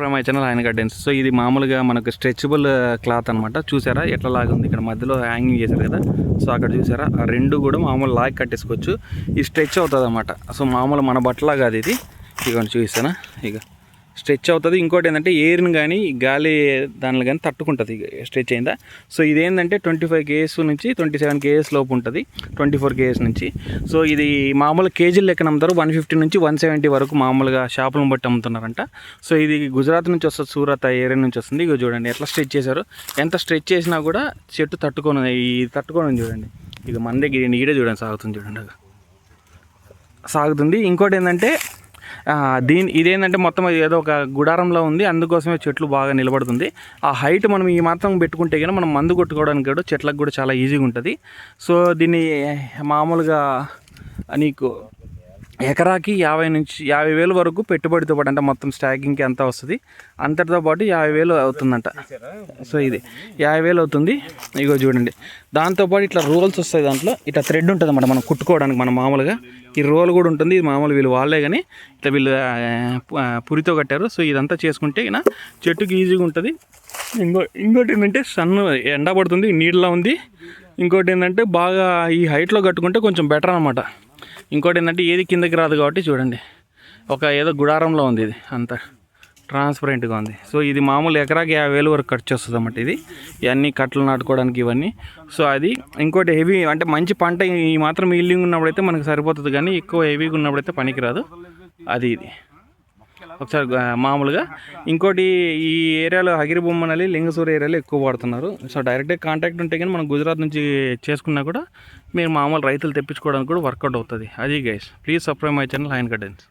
My channel ఆయన so ఇది మామూలుగా మనకు స్ట్రెచబుల్ క్లాత్ అనమాట చూసారా? ఎట్లా లాగుంది? ఇక్కడ మధ్యలో హ్యాంగింగ్ చేశారు కదా? సో అక్కడ చూసారా? ఆ రెండు కూడా మామూలు లాగ్ కట్టేసుకోవచ్చు. ఇది స్ట్రెచ్ అవుతుంది అనమాట సో మామూలు మన బట్టలా కాదు ఇది. ఇక చూపిస్తానా? ఇక స్ట్రెచ్ అవుతుంది. ఇంకోటి ఏంటంటే ఎయిర్ని కానీ గాలి దానిలో కానీ తట్టుకుంటుంది. స్ట్రెచ్ అయిందా? సో ఇదేంటంటే ట్వంటీ ఫైవ్ కేఎస్ నుంచి ట్వంటీ సెవెన్ కేఎస్ లోపు ఉంటుంది. ట్వంటీ ఫోర్ కేఎస్ నుంచి. సో ఇది మామూలు కేజీలు లెక్కన అమ్ముతారు. వన్ ఫిఫ్టీ నుంచి వన్ సెవెంటీ వరకు మామూలుగా షాపులను బట్టి అమ్ముతున్నారంట. సో ఇది గుజరాత్ నుంచి వస్తుంది సూరత్ ఏరియా నుంచి వస్తుంది. ఇక చూడండి ఎట్లా స్ట్రెచ్ చేశారు? ఎంత స్ట్రెచ్ చేసినా కూడా చెట్టు తట్టుకొని ఈ తట్టుకొని చూడండి. ఇక మన దగ్గర ఈ ఈడే చూడండి సాగుతుంది చూడండి. సాగుతుంది. ఇంకోటి ఏంటంటే దీని ఇదేంటంటే మొత్తం అది ఏదో ఒక గుడారంలో ఉంది. అందుకోసమే చెట్లు బాగా నిలబడుతుంది. ఆ హైట్ మనం ఈ మాత్రం పెట్టుకుంటే కానీ మనం మందు కొట్టుకోవడానికి కూడా చెట్లకు కూడా చాలా ఈజీగా ఉంటుంది. సో దీన్ని మామూలుగా నీకు ఎకరాకి యాభై నుంచి యాభై వేలు వరకు పెట్టుబడితో పాటు అంటే మొత్తం స్టాకింగ్కి అంతా వస్తుంది. అంతటితో పాటు యాభై వేలు అవుతుందంట. సో ఇది యాభై వేలు అవుతుంది. ఇగో చూడండి. దాంతోపాటు ఇట్లా రోల్స్ వస్తాయి దాంట్లో. ఇట్లా థ్రెడ్ ఉంటుంది అన్నమాట మనం కుట్టుకోవడానికి మనం మామూలుగా. ఈ రోల్ కూడా ఉంటుంది. ఇది మామూలు వీళ్ళు వాళ్ళే కానీ ఇట్లా వీళ్ళు పురితో కట్టారు. సో ఇదంతా చేసుకుంటే ఇక చెట్టుకి ఈజీగా ఉంటుంది. ఇంకో ఇంకోటి ఏంటంటే సన్ ఎండ పడుతుంది నీళ్ళలో ఉంది. ఇంకోటి ఏంటంటే బాగా ఈ హైట్లో కట్టుకుంటే కొంచెం బెటర్ అనమాట ఇంకోటి ఏంటంటే ఏది కిందకి రాదు కాబట్టి చూడండి. ఒక ఏదో గుడారంలో ఉంది ఇది అంత ట్రాన్స్పరెంట్గా ఉంది. సో ఇది మామూలు ఎకరాకి యాభై వేలు వరకు ఖర్చు వస్తుంది అన్నమాట ఇది. ఇవన్నీ కట్టలు నాటుకోవడానికి ఇవన్నీ. సో అది ఇంకోటి హెవీ అంటే మంచి పంట ఈ మాత్రం ఈల్డింగ్ ఉన్నప్పుడైతే మనకు సరిపోతుంది కానీ ఎక్కువ హెవీగా ఉన్నప్పుడైతే పనికిరాదు. అది ఇది. ఒకసారి మామూలుగా. ఇంకోటి ఈ ఏరియాలో హగిరిబొమ్మనల్లి లింగసూర్ ఏరియాలో ఎక్కువ వాడుతున్నారు. సో డైరెక్ట్గా కాంటాక్ట్ ఉంటే కానీ మనం గుజరాత్ నుంచి చేసుకున్నా కూడా మీరు మామూలు రైతులు తెప్పించుకోవడానికి కూడా వర్కౌట్ అవుతుంది. అది guys please subscribe my channel హైన్ గడెన్స్